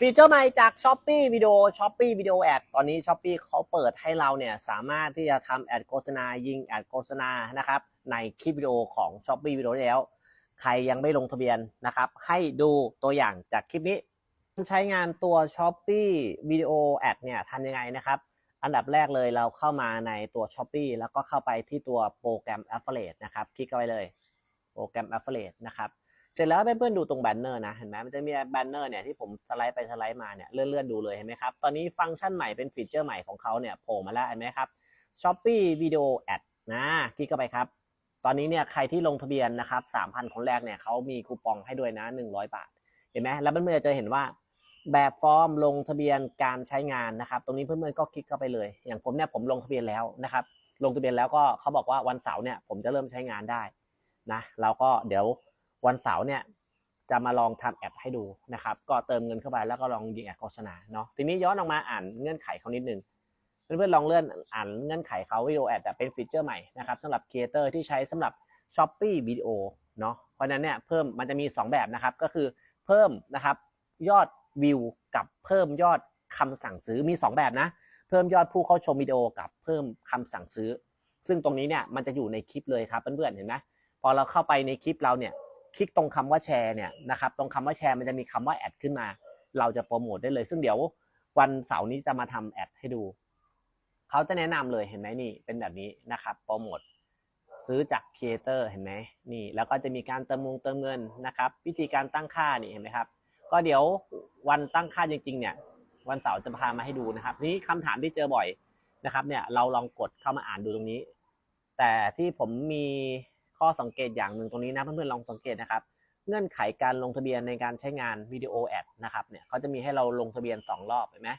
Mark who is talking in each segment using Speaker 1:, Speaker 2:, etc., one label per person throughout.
Speaker 1: ฟีเจอร์ใหม่จาก s h อ p e e วิดีโอ s h อ p e e วิดีโอแอดตอนนี้ s h อ p e e เขาเปิดให้เราเนี่ยสามารถที่จะทำแอดโฆษณายิงแอดโฆษณานะครับในคลิปวิดีโอของ s h อ p e e วิดีโอแล้ว ใครยังไม่ลงทะเบียนนะครับให้ดูตัวอย่างจากคลิปนี้ ใช้งานตัว s h อ p e e วิดีโอแอดเนี่ยทำยังไงนะครับ อันดับแรกเลยเราเข้ามาในตัว s h อ p e e แล้วก็เข้าไปที่ตัวโปรแกรม Affiliate นะครับคลิกเข้าไปเลยโปรแกรม Affiliate นะครับ เสร็จแล้วเพื่อนๆดูตรงแบนเนอร์นะเห็นไหมมันจะมีแบนเนอร์เนี่ยที่ผมสไลด์ไปสไลด์มาเนี่ยเลื่อนๆดูเลยเห็นไหมครับ ตอนนี้ฟังก์ชันใหม่เป็นฟีเจอร์ใหม่ของเขาเนี่ยโผล่มาแล้วเห็นไหมครับ Shopee Video Ad นะคลิกเข้าไปครับ ตอนนี้เนี่ยใครที่ลงทะเบียนนะครับ3,000 คนแรกเนี่ยเขามีคูปองให้ด้วยนะ 100 บาท เห็นไหมแล้วเพื่อนๆจะเห็นว่าแบบฟอร์มลงทะเบียนการใช้งานนะครับ ตรงนี้เพื่อนๆก็คลิกเข้าไปเลย อย่างผมเนี่ยผมลงทะเบียนแล้วนะครับ ลงทะเบียนแล้วก็เขาบอกว่าวันเสาร์เนี่ยผมจะเริ่มใช้งานได้นะ เราก็เดี๋ยว วันเสาร์เนี่ยจะมาลองทำแอดให้ดูนะครับ ก็เติมเงินเข้าไปแล้วก็ลองยิงแอดโฆษณาเนาะ ทีนี้ย้อนออกมาอ่านเงื่อนไขเขานิดนึง เพื่อนๆลองเลื่อนอ่านเงื่อนไขเขาวิดีโอแอดแต่เป็นฟีเจอร์ใหม่นะครับสำหรับครีเอเตอร์ที่ใช้สำหรับ s h อ p e e วิดีโอเนาะ เพราะนั้นเนี่ยเพิ่มมันจะมี 2 แบบนะครับ ก็คือเพิ่มนะครับยอดวิวกับเพิ่มยอดคำสั่งซื้อมี 2 แบบนะ เพิ่มยอดผู้เข้าชมวิดีโอกับเพิ่มคำสั่งซื้อ ซึ่งตรงนี้เนี่ยมันจะอยู่ในคลิปเลยครับเพื่อนๆเห็นไหมพอเราเข้าไปในคลิปเราเนี่ย คลิกตรงคำว่าแชร์เนี่ยนะครับตรงคำว่าแชร์มันจะมีคำว่าแอดขึ้นมา เราจะโปรโมทได้เลย ซึ่งเดี๋ยววันเสาร์นี้จะมาทำแอดให้ดูเขาจะแนะนำเลยเห็นไหมนี่เป็นแบบนี้นะครับโปรโมทซื้อจากครีเอเตอร์เห็นไหมนี่ แล้วก็จะมีการเติมงเติมเงินนะครับ วิธีการตั้งค่านี่เห็นไหมครับ ก็เดี๋ยววันตั้งค่าจริง ๆ เนี่ย วันเสาร์จะพามาให้ดูนะครับ นี้คำถามที่เจอบ่อยนะครับ เนี่ยเราลองกดเข้ามาอ่านดูตรงนี้ แต่ที่ผมมี ข้อสังเกตอย่างหนึ่งตรงนี้นะเพื่อนๆลองสังเกตนะครับ เงื่อนไขการลงทะเบียนในการใช้งานวิดีโอแอดนะครับเนี่ยเขาจะมีให้เราลงทะเบียน 2 รอบเห็นไหม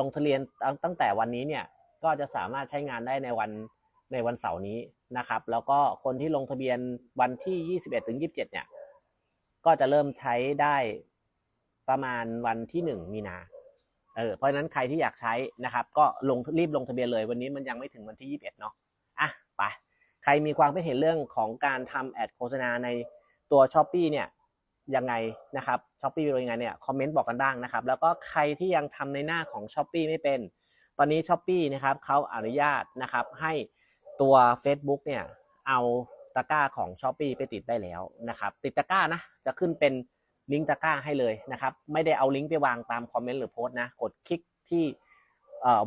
Speaker 1: ลงทะเบียนตั้งแต่วันนี้เนี่ยก็จะสามารถใช้งานได้ในวันในวันเสาร์นี้นะครับ แล้วก็คนที่ลงทะเบียนวันที่ 21ถึง27 เนี่ย ก็จะเริ่มใช้ได้ประมาณวันที่ 1 มีนาเออเพราะฉะนั้นใครที่อยากใช้นะครับ ก็ลงรีบลงทะเบียนเลยวันนี้มันยังไม่ถึงวันที่ 21 เนาะอะไป ใครมีความคิดเห็นเรื่องของการทำแอดโฆษณาในตัว s h อ p e e เนี่ยยังไงนะครับ s h อ p e e เป็นยังไงเนี่ยคอมเมนต์บอกกันบ้างนะครับ แล้วก็ใครที่ยังทำในหน้าของ s h อ p e e ไม่เป็น ตอนนี้ s h อ p e e นะครับเขาอนุญาตนะครับให้ตัว Facebook เนี่ยเอาตะกร้าของ s h อ p e e ไปติดได้แล้วนะครับติดตะกร้านะจะขึ้นเป็นลิงก์ตะกร้าให้เลยนะครับไม่ได้เอาลิงก์ไปวางตามคอมเมนต์หรือโพสต์นะกดคลิกที่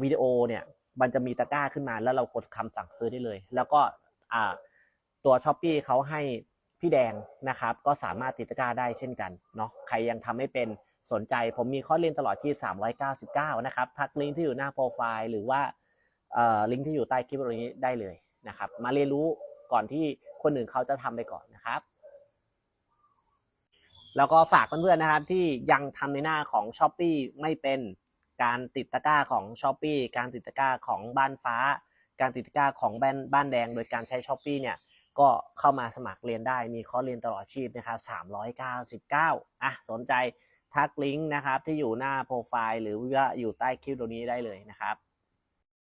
Speaker 1: วิดีโอเนี่ยมันจะมีตะกร้าขึ้นมาแล้วเรากดคำสั่งซื้อได้เลย แล้วก็ ตัว s h อ p e e เขาให้พี่แดงนะครับ ก็สามารถติดตะกร้าได้เช่นกันเนาะใครยังทำไม่เป็นสนใจผมมีข้อเรียนตลอดชีพ 399 นะครับ ทักลิงก์ที่อยู่หน้าโปรไฟล์ หรือว่าลิงก์ที่อยู่ใต้คลิปตรงนี้ได้เลยนะครับ มาเรียนรู้ก่อนที่คนอื่นเขาจะทำไปก่อนนะครับ แล้วก็ฝากเพื่อนๆนะครับที่ยังทำในหน้าของ s h อ p e e ไม่เป็นการติดตะกร้าของ s h อ p e e การติดตะกร้าของบ้านฟ้า การติดตะกร้าของบ้านบ้านแดง โดยการใช้ s h อป e e เนี่ยก็เข้ามาสมัครเรียนได้ มีคอร์สเรียนตลอดชีพนะครับ399อะสนใจทักลิงก์นะครับที่อยู่หน้าโปรไฟล์หรือว่าอยู่ใต้คลิปตรงนี้ได้เลยนะครับ